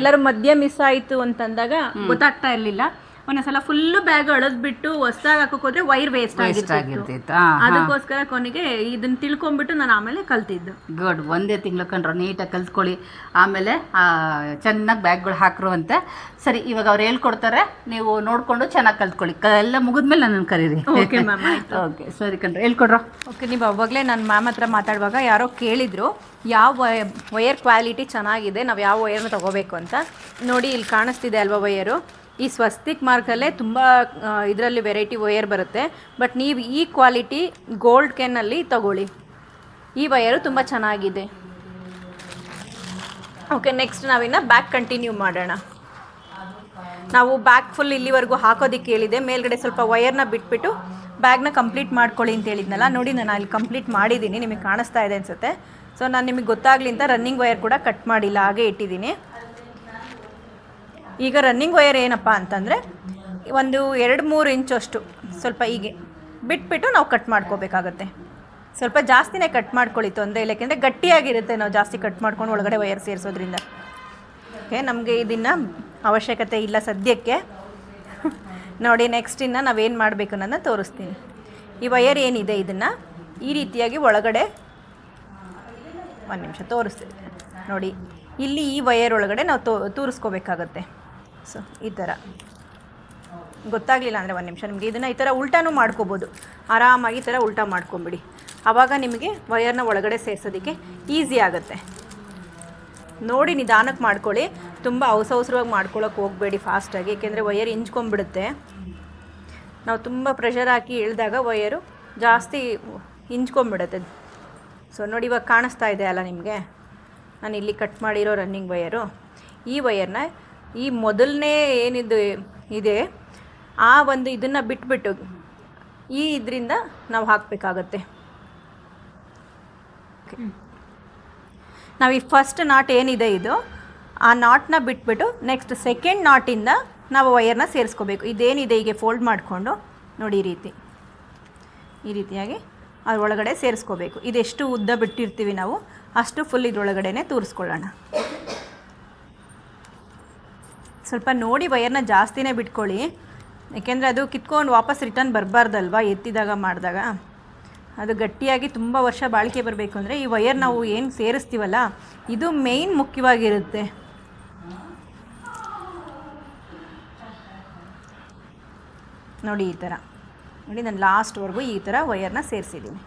ಎಲ್ಲರೂ ಮಧ್ಯ ಮಿಸ್ ಆಯ್ತು ಅಂತಂದಾಗ ಗೊತ್ತಾಗ್ತಾ ಇರ್ಲಿಲ್ಲ. ಒಂದೊಂದ್ಸಲ ಫುಲ್ ಬ್ಯಾಗ್ ಅಳದ್ಬಿಟ್ಟು ಹೊಸದಾಗಿ ಹಾಕೋಕೋದ್ರೆ ವೈರ್ ವೇಸ್ಟ್ ವೇಸ್ಟ್
ಆಗಿರ್ತಿತ್ತು. ಹಾ.
ಅದಕ್ಕೋಸ್ಕರ ಕೊನೆಗೆ ಇದನ್ನ ತಿಳ್ಕೊಂಡ್ಬಿಟ್ಟು ನಾನು ಆಮೇಲೆ ಕಲ್ತಿದ್ದು.
ಗುಡ್ ಒಂದೇ ತಿಂಗಳು ಕಂಡ್ರು ನೀಟಾಗಿ ಕಲ್ತ್ಕೊಳ್ಳಿ ಆಮೇಲೆ ಚೆನ್ನಾಗಿ ಬ್ಯಾಗ್ಗಳು ಹಾಕಿರುವಂತೆ. ಸರಿ ಇವಾಗ ಅವ್ರು ಹೇಳ್ಕೊಡ್ತಾರೆ. ನೀವು ನೋಡಿಕೊಂಡು ಚೆನ್ನಾಗಿ ಕಲ್ತ್ಕೊಳ್ಳಿ. ಕ ಎಲ್ಲ ಮುಗಿದ್ಮೇಲೆ ನನ್ನನ್ನು ಕರೀರಿ.
ಓಕೆ ಮ್ಯಾಮ್
ಓಕೆ ಸರಿ ಕಂಡ್ರೆ. ಹೇಳ್ಕೊಡ್ರು?
ಓಕೆ ನೀವು ಅವಾಗಲೇ ನನ್ನ ಮ್ಯಾಮ್ ಹತ್ರ ಮಾತಾಡುವಾಗ ಯಾರೋ ಕೇಳಿದ್ರು ಯಾವ ವಯರ್ ಕ್ವಾಲಿಟಿ ಚೆನ್ನಾಗಿದೆ ನಾವು ಯಾವ ವಯರ್ನ ತಗೋಬೇಕು ಅಂತ? ನೋಡಿ ಇಲ್ಲಿ ಕಾಣಿಸ್ತಿದೆ ಅಲ್ವಾ ವಯರು ಈ ಸ್ವಸ್ತಿಕ್ ಮಾರ್ಕಲ್ಲೇ ತುಂಬ ಇದರಲ್ಲಿ ವೆರೈಟಿ ವಯರ್ ಬರುತ್ತೆ. ಬಟ್ ನೀವು ಈ ಕ್ವಾಲಿಟಿ ಗೋಲ್ಡ್ ಕೆನ್ನಲ್ಲಿ ತಗೊಳ್ಳಿ. ಈ ವಯರು ತುಂಬ ಚೆನ್ನಾಗಿದೆ. ಓಕೆ ನೆಕ್ಸ್ಟ್ ನಾವಿನ್ನು ಬ್ಯಾಕ್ ಕಂಟಿನ್ಯೂ ಮಾಡೋಣ. ನಾವು ಬ್ಯಾಗ್ ಫುಲ್ ಇಲ್ಲಿವರೆಗೂ ಹಾಕೋದಕ್ಕೆ ಹೇಳಿದೆ. ಮೇಲ್ಗಡೆ ಸ್ವಲ್ಪ ವಯರ್ನ ಬಿಟ್ಬಿಟ್ಟು ಬ್ಯಾಗ್ನ ಕಂಪ್ಲೀಟ್ ಮಾಡ್ಕೊಳ್ಳಿ ಅಂತ ಹೇಳಿದ್ನಲ್ಲ, ನೋಡಿ ನಾನು ಅಲ್ಲಿ ಕಂಪ್ಲೀಟ್ ಮಾಡಿದ್ದೀನಿ ನಿಮಗೆ ಕಾಣಿಸ್ತಾ ಇದೆ ಅನಿಸುತ್ತೆ. ಸೊ ನಾನು ನಿಮಗೆ ಗೊತ್ತಾಗ್ಲಿ ಅಂತ ರನ್ನಿಂಗ್ ವಯರ್ ಕೂಡ ಕಟ್ ಮಾಡಿಲ್ಲ, ಹಾಗೆ ಇಟ್ಟಿದ್ದೀನಿ ಈಗ ರನ್ನಿಂಗ್ ವಯರ್ ಏನಪ್ಪ ಅಂತಂದರೆ ಒಂದು ಎರಡು ಮೂರು ಅಷ್ಟು ಸ್ವಲ್ಪ ಹೀಗೆ ಬಿಟ್ಬಿಟ್ಟು ನಾವು ಕಟ್ ಮಾಡ್ಕೋಬೇಕಾಗತ್ತೆ. ಸ್ವಲ್ಪ ಜಾಸ್ತಿನೇ ಕಟ್ ಮಾಡ್ಕೊಳ್ಳಿ ತೊಂದರೆ ಇಲ್ಲ, ಯಾಕೆಂದರೆ ಗಟ್ಟಿಯಾಗಿರುತ್ತೆ ನಾವು ಜಾಸ್ತಿ ಕಟ್ ಮಾಡ್ಕೊಂಡು ಒಳಗಡೆ ವಯರ್ ಸೇರಿಸೋದ್ರಿಂದ. ಓಕೆ ನಮಗೆ ಇದನ್ನು ಅವಶ್ಯಕತೆ ಇಲ್ಲ ಸದ್ಯಕ್ಕೆ. ನೋಡಿ ನೆಕ್ಸ್ಟ್ ಇನ್ನು ನಾವೇನು ಮಾಡಬೇಕು ಅನ್ನೋದನ್ನ ತೋರಿಸ್ತೀನಿ. ಈ ವಯರ್ ಏನಿದೆ ಇದನ್ನು? ಈ ರೀತಿಯಾಗಿ ಒಳಗಡೆ ಒಂದು ನಿಮಿಷ ತೋರಿಸ್ತೀನಿ. ನೋಡಿ, ಇಲ್ಲಿ ಈ ವಯರ್ ಒಳಗಡೆ ನಾವು ತೋ ತೂರಿಸ್ಕೋಬೇಕಾಗತ್ತೆ. ಸೊ ಈ ಥರ. ಗೊತ್ತಾಗಲಿಲ್ಲ ಅಂದರೆ ಒಂದು ನಿಮಿಷ. ನಿಮಗೆ ಇದನ್ನು ಈ ಥರ ಉಲ್ಟಾನು ಮಾಡ್ಕೋಬೋದು. ಆರಾಮಾಗಿ ಈ ಥರ ಉಲ್ಟಾ ಮಾಡ್ಕೊಂಬಿಡಿ. ಆವಾಗ ನಿಮಗೆ ವಯರ್ನ ಒಳಗಡೆ ಸೇರಿಸೋದಕ್ಕೆ ಈಸಿ ಆಗುತ್ತೆ. ನೋಡಿ ನಿಧಾನಕ್ಕೆ ಮಾಡ್ಕೊಳ್ಳಿ. ತುಂಬ ಅವಸ ಅವಸರವಾಗಿ ಮಾಡ್ಕೊಳಕ್ಕೆ ಹೋಗಬೇಡಿ ಫಾಸ್ಟಾಗಿ ಏಕೆಂದರೆ ವಯರ್ ಹಿಂಚ್ಕೊಂಡ್ಬಿಡುತ್ತೆ ನಾವು ತುಂಬ ಪ್ರೆಷರ್ ಹಾಕಿ ಇಳಿದಾಗ ವಯರು ಜಾಸ್ತಿ ಹಿಂಚ್ಕೊಂಡ್ಬಿಡುತ್ತೆ ಸೊ ನೋಡಿ ಇವಾಗ ಕಾಣಿಸ್ತಾ ಇದೆ ಅಲ್ಲ ನಿಮಗೆ? ನಾನು ಇಲ್ಲಿ ಕಟ್ ಮಾಡಿರೋ ರನ್ನಿಂಗ್ ವಯರು ಈ ವಯರ್ನ ಈ ಮೊದಲನೇ ಏನಿದು ಇದೆ, ಆ ಒಂದು ಇದನ್ನು ಬಿಟ್ಬಿಟ್ಟು ಈ ಇದರಿಂದ ನಾವು ಹಾಕಬೇಕಾಗತ್ತೆ. ನಾವು ಈ ಫಸ್ಟ್ ನಾಟ್ ಏನಿದೆ ಇದು, ಆ ನಾಟ್ನ ಬಿಟ್ಬಿಟ್ಟು ನೆಕ್ಸ್ಟ್ ಸೆಕೆಂಡ್ ನಾಟಿಂದ ನಾವು ವಯರ್ನ ಸೇರಿಸ್ಕೋಬೇಕು. ಇದೇನಿದೆ ಹೀಗೆ ಫೋಲ್ಡ್ ಮಾಡಿಕೊಂಡು, ನೋಡಿ ಈ ರೀತಿ. ಈ ರೀತಿಯಾಗಿ ಅದ್ರ ಒಳಗಡೆ ಸೇರಿಸ್ಕೋಬೇಕು. ಇದೆಷ್ಟು ಉದ್ದ ಬಿಟ್ಟಿರ್ತೀವಿ ನಾವು, ಅಷ್ಟು ಫುಲ್ ಇದ್ರೊಳಗಡೆನೆ ತೂರಿಸ್ಕೊಳ್ಳೋಣ. ಸ್ವಲ್ಪ ನೋಡಿ ವಯರ್ನ ಜಾಸ್ತಿನೇ ಬಿಟ್ಕೊಳ್ಳಿ. ಯಾಕೆಂದರೆ ಅದು ಕಿತ್ಕೊಂಡು ವಾಪಸ್ ರಿಟರ್ನ್ ಬರಬಾರ್ದಲ್ವಾ ಎತ್ತಿದಾಗ ಮಾಡಿದಾಗ. ಅದು ಗಟ್ಟಿಯಾಗಿ ತುಂಬ ವರ್ಷ ಬಾಳಿಕೆ ಬರಬೇಕು ಅಂದರೆ ಈ ವಯರ್ ನಾವು ಏನು ಸೇರಿಸ್ತೀವಲ್ಲ, ಇದು ಮೇಯ್ನ್ ಮುಖ್ಯವಾಗಿರುತ್ತೆ. ನೋಡಿ ಈ ಥರ ನೋಡಿ, ನಾನು ಲಾಸ್ಟ್ವರೆಗೂ ಈ ಥರ ವಯರ್ನ ಸೇರಿಸಿದ್ದೀನಿ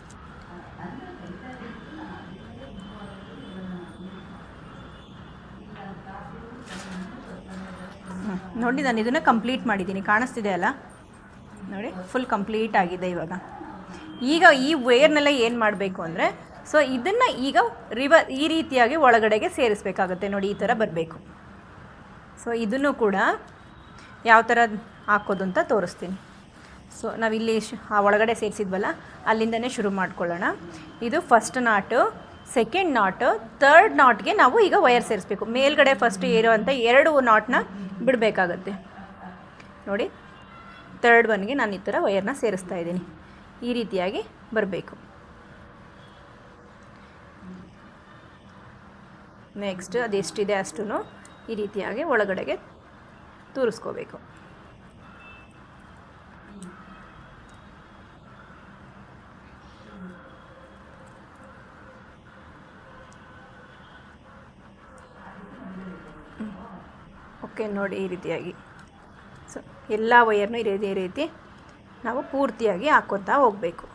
ಹ್ಮ್. ನೋಡಿ, ನಾನು ಇದನ್ನು ಕಂಪ್ಲೀಟ್ ಮಾಡಿದ್ದೀನಿ. ಕಾಣಿಸ್ತಿದೆ ಅಲ್ಲ? ನೋಡಿ ಫುಲ್ ಕಂಪ್ಲೀಟ್ ಆಗಿದೆ ಇವಾಗ. ಈಗ ಈ ವೇರ್ನೆಲ್ಲ ಏನು ಮಾಡಬೇಕು ಅಂದರೆ ಸೊ ಇದನ್ನು ಈಗ ರಿವ ಈ ರೀತಿಯಾಗಿ ಒಳಗಡೆಗೆ ಸೇರಿಸ್ಬೇಕಾಗತ್ತೆ. ನೋಡಿ, ಈ ಥರ ಬರಬೇಕು. ಸೊ ಇದನ್ನು ಕೂಡ ಯಾವ ಥರ ಹಾಕೋದು ಅಂತ ತೋರಿಸ್ತೀನಿ. ಸೊ ನಾವಿಲ್ಲಿ ಆ ಒಳಗಡೆ ಸೇರಿಸಿದ್ವಲ್ಲ, ಅಲ್ಲಿಂದನೇ ಶುರು ಮಾಡ್ಕೊಳ್ಳೋಣ. ಇದು first knot second knot third ನಾಟ್ಗೆ ನಾವು ಈಗ ವೈರ್ ಸೇರಿಸ್ಬೇಕು. ಮೇಲ್ಗಡೆ ಫಸ್ಟ್ ಇರುವಂಥ ಎರಡು ನಾಟ್ನ ಬಿಡಬೇಕಾಗತ್ತೆ. ನೋಡಿ ತರ್ಡ್ ಒನ್ಗೆ ನಾನು ಈ ಥರ ವಯರ್ನ ಸೇರಿಸ್ತಾ ಇದ್ದೀನಿ. ಈ ರೀತಿಯಾಗಿ ಬರಬೇಕು. ನೆಕ್ಸ್ಟ್ ಅದೆಷ್ಟಿದೆ ಅಷ್ಟು ಈ ರೀತಿಯಾಗಿ ಒಳಗಡೆಗೆ ತೂರಿಸ್ಕೋಬೇಕು. ನೋಡಿ ಈ ರೀತಿಯಾಗಿ. ಸೊ ಎಲ್ಲ ವೈಯರ್ನು ಇದೇ ರೀತಿ ನಾವು ಪೂರ್ತಿಯಾಗಿ ಹಾಕ್ಕೊತಾ ಹೋಗಬೇಕು.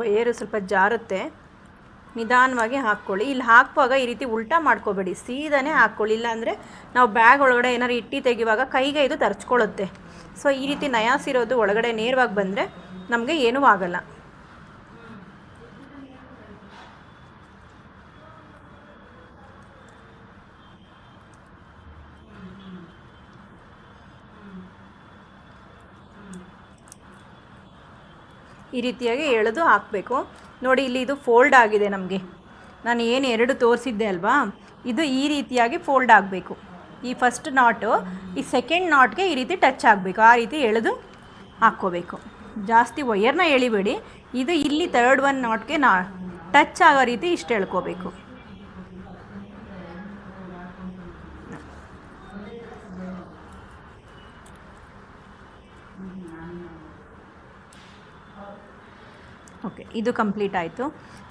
ವಯರು ಸ್ವಲ್ಪ ಜಾರುತ್ತೆ. ನಿಧಾನವಾಗಿ ಹಾಕ್ಕೊಳ್ಳಿ. ಇಲ್ಲಿ ಹಾಕುವಾಗ ಈ ರೀತಿ ಉಲ್ಟಾ ಮಾಡ್ಕೋಬೇಡಿ. ಸೀದಾನೇ ಹಾಕ್ಕೊಳ್ಳಿ. ಇಲ್ಲಾಂದರೆ ನಾವು ಬ್ಯಾಗ್ ಒಳಗಡೆ ಏನಾದ್ರು ಇಟ್ಟಿ ತೆಗೆಯುವಾಗ ಕೈಗೆ ಇದು ತರ್ಚ್ಕೊಳ್ಳುತ್ತೆ. ಸೊ ಈ ರೀತಿ ನಯಾಸಿರೋದು ಒಳಗಡೆ ನೇರವಾಗಿ ಬಂದರೆ ನಮಗೆ ಏನೂ ಆಗಲ್ಲ. ಈ ರೀತಿಯಾಗಿ ಎಳೆದು ಹಾಕಬೇಕು. ನೋಡಿ, ಇಲ್ಲಿ ಇದು ಫೋಲ್ಡ್ ಆಗಿದೆ ನಮಗೆ. ನಾನು ಏನು ಎರಡು ತೋರಿಸಿದ್ದೆ ಅಲ್ವಾ? ಇದು ಈ ರೀತಿಯಾಗಿ ಫೋಲ್ಡ್ ಆಗಬೇಕು. ಈ ಫಸ್ಟ್ ನಾಟು ಈ ಸೆಕೆಂಡ್ ನಾಟ್ಗೆ ಈ ರೀತಿ ಟಚ್ ಆಗಬೇಕು. ಆ ರೀತಿ ಎಳೆದು ಹಾಕ್ಕೋಬೇಕು. ಜಾಸ್ತಿ ವಯರ್ನ ಎಳಿಬೇಡಿ. ಇದು ಇಲ್ಲಿ ತರ್ಡ್ ಒನ್ ನಾಟ್ಗೆ ನಾ ಟಚ್ ಆಗೋ ರೀತಿ ಇಷ್ಟು ಹೇಳ್ಕೋಬೇಕು ಓಕೆ ಇದು ಕಂಪ್ಲೀಟ್ ಆಯಿತು.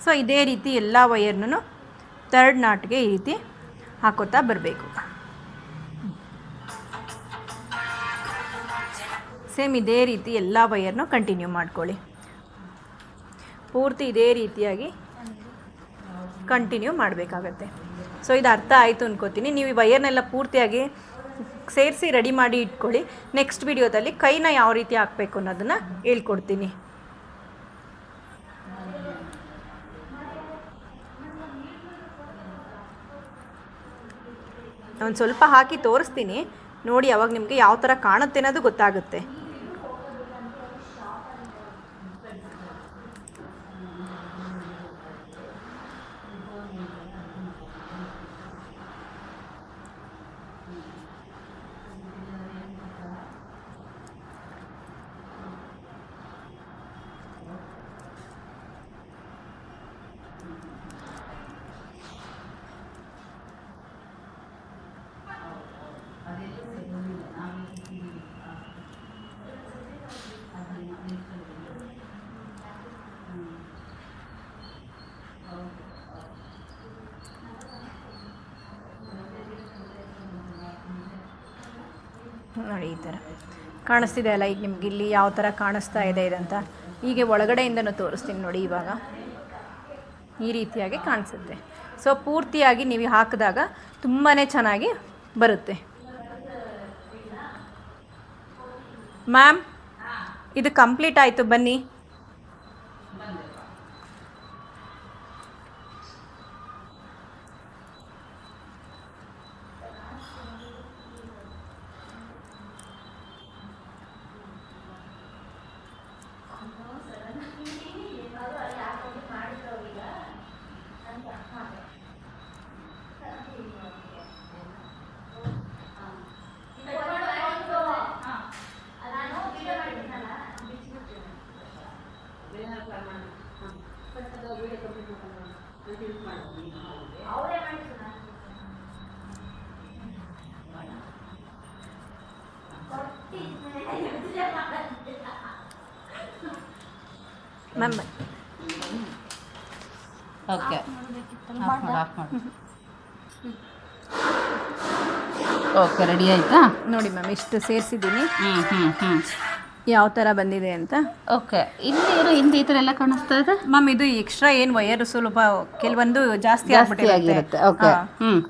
ಸೊ ಇದೇ ರೀತಿ ಎಲ್ಲ ವಯರ್ನೂ ತರ್ಡ್ ನಾಟ್ಗೆ ಈ ರೀತಿ ಹಾಕೋತಾ ಬರಬೇಕು. ಸೇಮ್ ಇದೇ ರೀತಿ ಎಲ್ಲ ವೈಯರ್ನು ಕಂಟಿನ್ಯೂ ಮಾಡ್ಕೊಳ್ಳಿ. ಪೂರ್ತಿ ಇದೇ ರೀತಿಯಾಗಿ ಕಂಟಿನ್ಯೂ ಮಾಡಬೇಕಾಗತ್ತೆ. ಸೊ ಇದು ಅರ್ಥ ಆಯಿತು ಅನ್ಕೋತೀನಿ. ನೀವು ಈ ವೈಯರ್ನೆಲ್ಲ ಪೂರ್ತಿಯಾಗಿ ಸೇರಿಸಿ ರೆಡಿ ಮಾಡಿ ಇಟ್ಕೊಳ್ಳಿ. ನೆಕ್ಸ್ಟ್ ವಿಡಿಯೋದಲ್ಲಿ ಕೈನ ಯಾವ ರೀತಿ ಹಾಕ್ಬೇಕು ಅನ್ನೋದನ್ನು ಹೇಳ್ಕೊಡ್ತೀನಿ. ಒಂದು ಸ್ವಲ್ಪ ಹಾಕಿ ತೋರಿಸ್ತೀನಿ. ನೋಡಿ, ಅವಾಗ ನಿಮಗೆ ಯಾವ ಥರ ಕಾಣುತ್ತೆ ಅನ್ನೋದು ಗೊತ್ತಾಗುತ್ತೆ. ನೋಡಿ ಈ ಥರ. ಕಾಣಿಸ್ತಿದೆ ಅಲ್ಲ, ಈಗ ನಿಮ್ಗೆ ಇಲ್ಲಿ ಯಾವ ಥರ ಕಾಣಿಸ್ತಾ ಇದೆ ಇದಂತ ಹೀಗೆ ಒಳಗಡೆಯಿಂದನೂ ತೋರಿಸ್ತೀನಿ ನೋಡಿ ಇವಾಗ. ಈ ರೀತಿಯಾಗಿ ಕಾಣಿಸುತ್ತೆ. ಸೊ ಪೂರ್ತಿಯಾಗಿ ನೀವು ಹಾಕಿದಾಗ ತುಂಬಾ ಚೆನ್ನಾಗಿ ಬರುತ್ತೆ. ಮ್ಯಾಮ್ ಇದು ಕಂಪ್ಲೀಟ್ ಆಯಿತು, ಬನ್ನಿ.
ಓಕೆ. ಆಫ್ ಮಾಡು ಆಫ್ ಮಾಡು. ಓಕೆ ರೆಡಿ ಆಯ್ತಾ?
ನೋಡಿ ಮ್ಯಾಮ್ ಇಷ್ಟು ಸೇರಿಸಿದ್ದೀನಿ.
ಹ್ಞೂ ಹ್ಞೂ ಹ್ಞೂ
ಯಾವ ತರ ಬಂದಿದೆ ಅಂತ.
ಓಕೆ ಇಲ್ಲಿ ಇರೋ ಹಿಂದೆ ಈ ಥರ ಎಲ್ಲ ಕಾಣಿಸ್ತಾ ಇದೆ?
ಮ್ಯಾಮ್ ಇದು ಎಕ್ಸ್ಟ್ರಾ ಏನು ವಯರ್ ಸ್ವಲ್ಪ ಕೆಲವೊಂದು ಜಾಸ್ತಿ
ಆಗಿರುತ್ತೆ. ಓಕೆ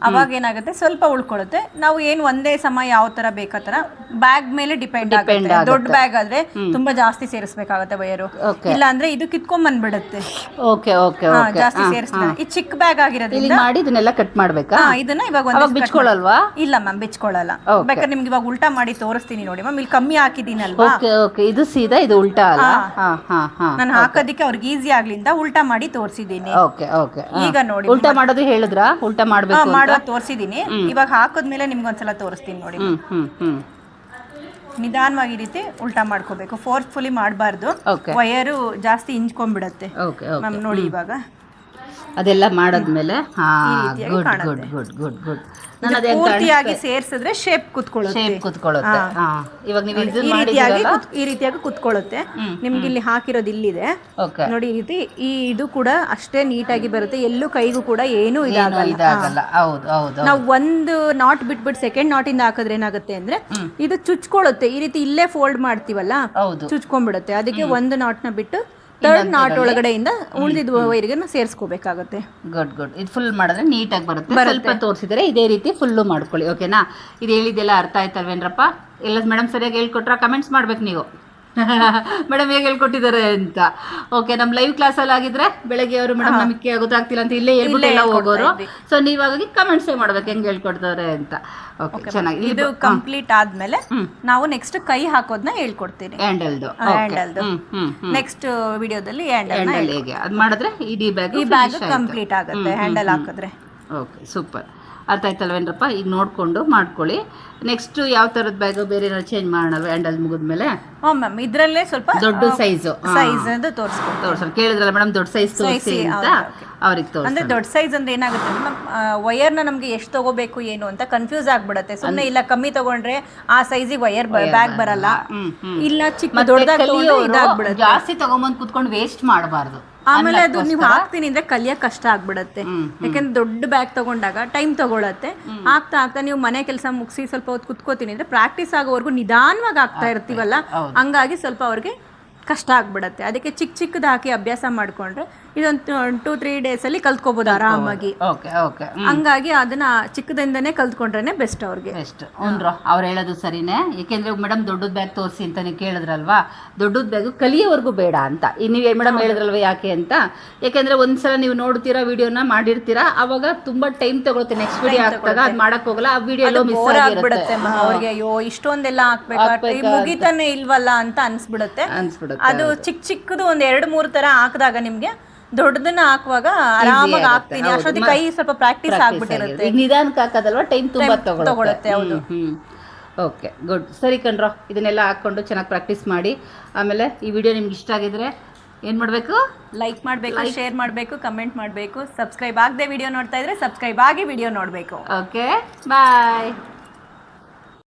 ಅವಾಗ ಏನಾಗುತ್ತೆ? ಸ್ವಲ್ಪ ಉಳ್ಕೊಳ್ಳುತ್ತೆ. ನಾವು ಏನು ಒಂದೇ ಸಮ ಯಾವ ತರ ಬೇಕಾ ತರ ಬ್ಯಾಗ್ ಮೇಲೆ ಡಿಪೆಂಡ್ ಆಗುತ್ತೆ. ದೊಡ್ಡ ಬ್ಯಾಗ್ ಆದ್ರೆ ತುಂಬಾ ಜಾಸ್ತಿ ಸೇರಿಸಬೇಕಾಗುತ್ತೆ ವಯರು
Okay.
ಇಲ್ಲ ಅಂದ್ರೆ ಇದು ಕಿತ್ಕೊಂಡ್ ಬಂದ್ಬಿಡುತ್ತೆ.
ಓಕೆ ಓಕೆ ಓಕೆ
ಜಾಸ್ತಿ ಸೇರಿಸ್ತಾರೆ. ಈ ಚಿಕ್ಕ ಬ್ಯಾಗ್ ಆಗಿರೋದ್ರಿಂದ
ಇಲ್ಲಿ ಮಾಡಿ ಇದನ್ನೆಲ್ಲ ಕಟ್ ಮಾಡ್ಬೇಕಾ?
ಹಾ, ಇದನ್ನ ಇವಾಗ ಒಂದು
ಬಿಚ್ಕೊಳ್ಳಲ್ವಾ?
ಇಲ್ಲ ಮ್ಯಾಮ್ ಬಿಚ್ಕೊಳ್ಳಲ್ಲ. ಬೇಕಾದ್ರೆ ನಿಮ್ಗೆ ಇವಾಗ ಉಲ್ಟಾ ಮಾಡಿ ತೋರಿಸ್ತೀನಿ ನೋಡಿ ಮ್ಯಾಮ್ ಇಲ್ಲಿ ಕಮ್ಮಿ ಹಾಕಿದ್ದೀನಲ್ವಾ?
ಓಕೆ ಇದು ಸೀದಾ ಇದು ಉಲ್ಟಾ ಅಲ್ಲ? ಹಾ. ಹಾ ಹಾಂ
ನಾನು ಹಾಕೋದಕ್ಕೆ ಅವ್ರಿಗೆ ಈಸಿ ಆಗ್ಲಿಂದ ಉಲ್ಟಾ ಮಾಡಿ ತೋರಿಸಿದ್ದೀನಿ.
ಓಕೆ ಓಕೆ
ಈಗ ನೋಡಿ
ಉಲ್ಟಾ ಮಾಡೋದು ಹೇಳಿದ್ರಾ? ಉಲ್ಟಾ ಮಾಡಬೇಕು
ಮಾಡುವ ತೋರಿಸಿದ್ದೀನಿ. ಇವಾಗ ಹಾಕಿದ್ಮೇಲೆ ನಿಮ್ಗೆ ಒಂದ್ಸಲ ತೋರಿಸ್ತೀನಿ ನೋಡಿ.
ಹ್ಮ್ ಹ್ಮ್ ಹ್ಮ್.
ನಿಧಾನವಾಗಿ ರೀತಿ ಉಲ್ಟಾ ಮಾಡ್ಕೋಬೇಕು. ಫೋರ್ಸ್ಫುಲಿ ಮಾಡಬಾರ್ದು. ವಯರು ಜಾಸ್ತಿ ಇಂಚ್ಕೊಂಡ್ಬಿಡತ್ತೆ ಮ್ಯಾಮ್ ನೋಡಿ ಇವಾಗ.
ಅದೆಲ್ಲ ಮಾಡಿದ್ಮೇಲೆ? ಹಾಂ good good good good good
ಪೂರ್ತಿಯಾಗಿ ಸೇರ್ಸಿದ್ರೆ ಶೇಪ್ ಕುತ್ಕೊಳ್ಳುತ್ತೆ.
ಶೇಪ್ ಕುತ್ಕೊಳ್ಳುತ್ತೆ. ಇವಾಗ ನೀವು
ಈ ರೀತಿಯಾಗಿ ಈ ರೀತಿಯಾಗಿ ಕುತ್ಕೊಳ್ಳುತ್ತೆ. ನಿಮ್ಗೆ ಇಲ್ಲಿ ಹಾಕಿರೋದು ಇಲ್ಲಿದೆ. ನೋಡಿ ಈ ರೀತಿ ಈ ಇದು ಕೂಡ ಅಷ್ಟೇ ನೀಟಾಗಿ ಬರುತ್ತೆ. ಎಲ್ಲೂ ಕೈಗೂ ಕೂಡ ಏನೂ ಇದಾಗಲ್ಲ.
ಹೌದು ಹೌದು
ನಾವು ಒಂದು ನಾಟ್ ಬಿಟ್ಬಿಟ್ಟು ಸೆಕೆಂಡ್ ನಾಟ್ ಇಂದ ಹಾಕಿದ್ರೆ ಏನಾಗುತ್ತೆ ಅಂದ್ರೆ ಇದು ಚುಚ್ಕೊಳ್ಳುತ್ತೆ. ಈ ರೀತಿ ಇಲ್ಲೇ ಫೋಲ್ಡ್ ಮಾಡ್ತೀವಲ್ಲ? ಚುಚ್ಕೊಂಡ್ಬಿಡುತ್ತೆ. ಅದಕ್ಕೆ ಒಂದು ನಾಟ್ನ ಬಿಟ್ಟು ಥರ್ಡ್ ನಾಟ್ ಒಳಗಡೆಯಿಂದ ಉಳಿದಿದ್ದ ವೈರ್ಗೆ ಸೇರಿಸ್ಕೋಬೇಕಾಗುತ್ತೆ.
ಗುಡ್ ಗುಡ್ ಇದು ಫುಲ್ ಮಾಡಿದ್ರೆ ನೀಟಾಗಿ ಬರುತ್ತೆ. ಸ್ವಲ್ಪ ತೋರಿಸಿದರೆ ಇದೇ ರೀತಿ ಫುಲ್ಲು ಮಾಡ್ಕೊಳ್ಳಿ ಓಕೆನಾ ಇದು ಹೇಳಿದ್ದೆಲ್ಲ ಅರ್ಥ ಆಯ್ತಲ್ವೇನ್ರಪ್ಪ? ಎಲ್ಲ ಮೇಡಮ್ ಸರಿಯಾಗಿ ಹೇಳ್ಕೊಟ್ರ? ಕಮೆಂಟ್ಸ್ ಮಾಡ್ಬೇಕು ನೀವು. ಮೇಡಮ್ ಹೇಗೆ ಹೇಳ್ಕೊಟ್ಟಿದ್ದಾರೆ ಅಂತ. ಓಕೆ ನಮ್ಮ ಲೈವ್ ಕ್ಲಾಸಲ್ಲಿ ಆಗಿದ್ರೆ ಬೆಳಗ್ಗೆ ಅವರು ಮೇಡಮ್ ನಮಗೆ ಗೊತ್ತಾಗ್ತಿಲ್ಲ ಅಂತ ಇಲ್ಲೇ ಹೇಳ್ಬಿಟ್ಟು ಎಲ್ಲ ಹೋಗೋರು. ಸೊ ನೀವಾಗಿ ಕಮೆಂಟ್ಸೇ ಮಾಡ್ಬೇಕು ಹೆಂಗ್ ಹೇಳ್ಕೊಡ್ತಾರೆ ಅಂತ. ಓಕೆ ಚೆನ್ನಾಗಿ.
ಇದು ಕಂಪ್ಲೀಟ್ ಆದ್ಮೇಲೆ ನಾವು ನೆಕ್ಸ್ಟ್ ಕೈ ಹಾಕೋದನ್ನ ಹೇಳ್ಕೊಡ್ತೀನಿ.
ಹ್ಯಾಂಡಲ್ದು.
ಹ್ಯಾಂಡಲ್ದು. ನೆಕ್ಸ್ಟ್ ವಿಡಿಯೋದಲ್ಲಿ ಹ್ಯಾಂಡಲ್
ಹ್ಯಾಂಡಲ್ ಹೇಗೆ? ಅದು ಮಾಡಿದ್ರೆ ಇಡೀ ಬ್ಯಾಗ್
ಈ ಬ್ಯಾಗ್ ಕಂಪ್ಲೀಟ್ ಆಗುತ್ತೆ ಹ್ಯಾಂಡಲ್ ಹಾಕಿದ್ರೆ.
ಓಕೆ ಸೂಪರ್ ಅರ್ಥ ಆಯ್ತಲ್ವೇನ್ರಪ್ಪ ಈಗ ನೋಡಿಕೊಂಡು ಮಾಡ್ಕೊಳ್ಳಿ. ನೆಕ್ಸ್ಟ್ ಯಾವ ಥರದ ಬ್ಯಾಗು ಬೇರೆ ಏನಾದ್ರು ಚೇಂಜ್ ಮಾಡೋಣ ಹ್ಯಾಂಡಲ್ ಮುಗಿದ್ಮೇಲೆ
ಹ್ಞೂ ಮ್ಯಾಮ್ ಇದ್ರಲ್ಲೇ ಸ್ವಲ್ಪ
ದೊಡ್ಡ ಸೈಜು
ಸೈಜ್ ಅಂತ
ತೋರ್ಸೋಣ. ಕೇಳಿದ್ರಲ್ಲ ಮೇಡಮ್ ದೊಡ್ಡ ಸೈಜ್ ತೋರಿಸಿ ಅಂತ ಅವ್ರಿಗೆ ತೋರಿಸಿ
ಅಂದ್ರೆ ದೊಡ್ಡ ಸೈಜ್ ಅಂದ್ರೆ ಏನಾಗುತ್ತೆ ಮ್ಯಾಮ್ ವಯರ್ನ ನಮ್ಗೆ ಎಷ್ಟು ತಗೋಬೇಕು ಏನು ಅಂತ ಕನ್ಫ್ಯೂಸ್ ಆಗ್ಬಿಡತ್ತೆ. ಸುಮ್ಮನೆ ಇಲ್ಲ ಕಮ್ಮಿ ತಗೊಂಡ್ರೆ ಆ ಸೈಜಿಗೆ ವಯರ್ ಬ್ಯಾಗ್ ಬರಲ್ಲ. ಇಲ್ಲ ಚಿಕ್ಕ ದೊಡ್ಡದಾಗಿ
ಜಾಸ್ತಿ ತಗೊಂಬಂದು ಕುತ್ಕೊಂಡು ವೇಸ್ಟ್ ಮಾಡಬಾರ್ದು.
ಆಮೇಲೆ ಅದು ನೀವು ಹಾಕ್ತೀನಿ ಅಂದ್ರೆ ಕಲಿಯಕ್ ಕಷ್ಟ ಆಗ್ಬಿಡತ್ತೆ. ಯಾಕಂದ್ರೆ ದೊಡ್ಡ ಬ್ಯಾಗ್ ತಗೊಂಡಾಗ ಟೈಮ್ ತಗೊಳತ್ತೆ. ಆಗ್ತಾ ಆಗ್ತಾ ನೀವು ಮನೆ ಕೆಲಸ ಮುಗಿಸಿ ಸ್ವಲ್ಪ ಹೊತ್ತು ಕುತ್ಕೋತೀನಿ ಅಂದ್ರೆ ಪ್ರಾಕ್ಟೀಸ್ ಆಗೋವರೆಗೂ ನಿಧಾನವಾಗಿ ಆಗ್ತಾ ಇರ್ತೀವಲ್ಲ? ಹಂಗಾಗಿ ಸ್ವಲ್ಪ ಅವ್ರಿಗೆ ಕಷ್ಟ ಆಗ್ಬಿಡತ್ತೆ. ಅದಕ್ಕೆ ಚಿಕ್ಕ ಚಿಕ್ಕದು ಹಾಕಿ ಅಭ್ಯಾಸ ಮಾಡ್ಕೊಂಡ್ರೆ ಇದೊಂದು ಟೂ ತ್ರೀ ಡೇಸಲ್ಲಿ ಕಲ್ತ್ಕೋಬೋದು ಆರಾಮಾಗಿ.
ಓಕೆ ಓಕೆ
ಹಂಗಾಗಿ ಅದನ್ನ ಚಿಕ್ಕದಿಂದನೇ ಕಲ್ತ್ಕೊಂಡ್ರೇನೆ ಬೆಸ್ಟ್ ಅವ್ರಿಗೆ.
ಬೆಸ್ಟ್ ಉಂಡ್ರು ಅವ್ರು ಹೇಳೋದು ಸರಿನೇ. ಏಕೆಂದ್ರೆ ಮೇಡಮ್ ದೊಡ್ಡದ ಬ್ಯಾಗ್ ತೋರಿಸಿ ಅಂತ ನೀವು ಕೇಳಿದ್ರಲ್ವಾ? ದೊಡ್ಡದ ಬ್ಯಾಗ್ ಕಲಿಯೋವರೆಗೂ ಬೇಡ ಅಂತ. ನೀವು ಮೇಡಮ್ ಹೇಳಿದ್ರಲ್ವ ಯಾಕೆ ಅಂತ? ಯಾಕೆಂದ್ರೆ ಒಂದ್ಸಲ ನೀವು ನೋಡ್ತೀರಾ ವಿಡಿಯೋನ ಮಾಡಿರ್ತೀರಾ? ಅವಾಗ ತುಂಬಾ ಟೈಮ್ ತಗೊಳುತ್ತೆ. ನೆಕ್ಸ್ಟ್ ವಿಡಿಯೋ ಹಾಕಿದಾಗ ಅದು ಮಾಡಕ್ ಹೋಗಲ್ಲ ಆ ವಿಡಿಯೋ ಮಿಸ್
ಆಗಿಬಿಡುತ್ತೆ ಅವ್ರಿಗೆ ಅಯ್ಯೋ ಇಷ್ಟೊಂದೆಲ್ಲ ಹಾಕ್ಬೇಕು? ಮುಗಿತಾನೆ ಇಲ್ವಲ್ಲ ಅಂತ ಅನ್ಸ್ಬಿಡುತ್ತೆ.
ಅನ್ಸ್ಬಿಡುತ್ತೆ
ಅದು ಚಿಕ್ಕ ಚಿಕ್ಕದು ಒಂದ್ ಎರಡು ಮೂರು ತರ ಹಾಕಿದಾಗ ನಿಮ್ಗೆ ದೊಡ್ಡದನ್ನ ಹಾಕುವಾಗ ಆರಾಮಾಗಿ ಹಾಕ್ತೀನಿ. ಅಷ್ಟೊತ್ತಿಗೆ ಕೈ ಸ್ವಲ್ಪ ಪ್ರಾಕ್ಟೀಸ್ ಆಗ್ಬಿಟ್ಟಿರುತ್ತೆ.
ಈಗ ನಿಧಾನಕ್ಕೆ ಹಾಕೋದಲ್ವಾ? ಟೈಮ್ ತುಂಬಾ
ತಗೊಳುತ್ತೆ,
ತಗೊಳುತ್ತೆ
ಹೌದು.
ಓಕೆ ಗುಡ್ ಸರಿ ಕಣ್ರೋ ಇದನ್ನೆಲ್ಲ ಹಾಕೊಂಡು ಚೆನ್ನಾಗಿ ಪ್ರಾಕ್ಟೀಸ್ ಮಾಡಿ. ಆಮೇಲೆ ಈ ವಿಡಿಯೋ ನಿಮ್ಗೆ ಇಷ್ಟ ಆಗಿದ್ರೆ ಏನು ಮಾಡಬೇಕು?
ಲೈಕ್ ಮಾಡಬೇಕು ಶೇರ್ ಮಾಡಬೇಕು ಕಮೆಂಟ್ ಮಾಡಬೇಕು. ಸಬ್ಸ್ಕ್ರೈಬ್ ಆಗದೆ ವಿಡಿಯೋ ನೋಡ್ತಾ ಇದ್ರೆ ಸಬ್ಸ್ಕ್ರೈಬ್ ಆಗಿ ವಿಡಿಯೋ ನೋಡ್ಬೇಕು.
Okay bye